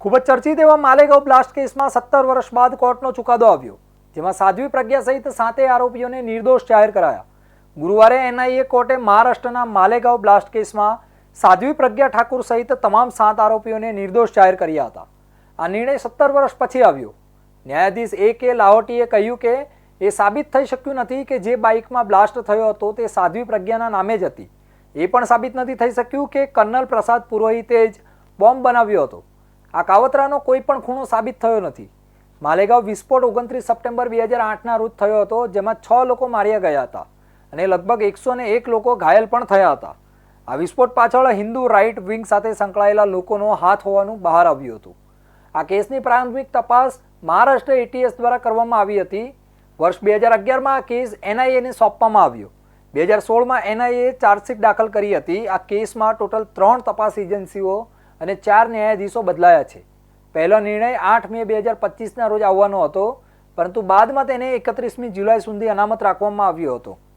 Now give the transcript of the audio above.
ખૂબ જ ચર્ચિત એવા માલેગાંવ બ્લાસ્ટ કેસમાં સત્તર વર્ષ બાદ કોર્ટનો ચુકાદો આવ્યો, જેમાં સાધ્વી પ્રજ્ઞા સહિત સાતે આરોપીઓને નિર્દોષ જાહેર કરાયા. ગુરુવારે એનઆઈએ કોર્ટે મહારાષ્ટ્રના માલેગાંવ બ્લાસ્ટ કેસમાં સાધ્વી પ્રજ્ઞા ઠાકુર સહિત તમામ સાત આરોપીઓને નિર્દોષ જાહેર કર્યા હતા. આ નિર્ણય સત્તર વર્ષ પછી આવ્યો. ન્યાયાધીશ એ કે લાહોટીએ કહ્યું કે એ સાબિત થઈ શક્યું નથી કે જે બાઇકમાં બ્લાસ્ટ થયો હતો તે સાધ્વી પ્રજ્ઞાના નામે જ હતી. એ પણ સાબિત નથી થઈ શક્યું કે કર્નલ પ્રસાદ પુરોહિતે જ બોમ્બ બનાવ્યો હતો. આ કાવતરાનો કોઈ પણ ખૂણો સાબિત થયો નથી. માલેગાંવ વિસ્ફોટ ઓગણત્રીસ સપ્ટેમ્બર બે હજાર આઠના રોજ થયો હતો, જેમાં છ લોકો માર્યા ગયા હતા અને લગભગ એકસો ને એક લોકો ઘાયલ પણ થયા હતા. આ વિસ્ફોટ પાછળ હિન્દુ રાઇટ વિંગ સાથે સંકળાયેલા લોકોનો હાથ હોવાનું બહાર આવ્યું હતું. આ કેસની પ્રારંભિક તપાસ મહારાષ્ટ્ર એટીએસ દ્વારા કરવામાં આવી હતી. વર્ષ બે હજાર અગિયારમાં આ કેસ એનઆઈએને સોંપવામાં આવ્યો. બે હજાર સોળમાં એનઆઈએ ચાર્જશીટ દાખલ કરી હતી. આ કેસમાં ટોટલ ત્રણ તપાસ એજન્સીઓ અને ચાર ન્યાયાધીશો બદલાયા છે. પહેલો નિર્ણય આઠ મે બે હજાર પચીસના રોજ આવવાનો હતો, પરંતુ બાદમાં તેને એકત્રીસમી જુલાઈ સુધી અનામત રાખવામાં આવ્યો હતો.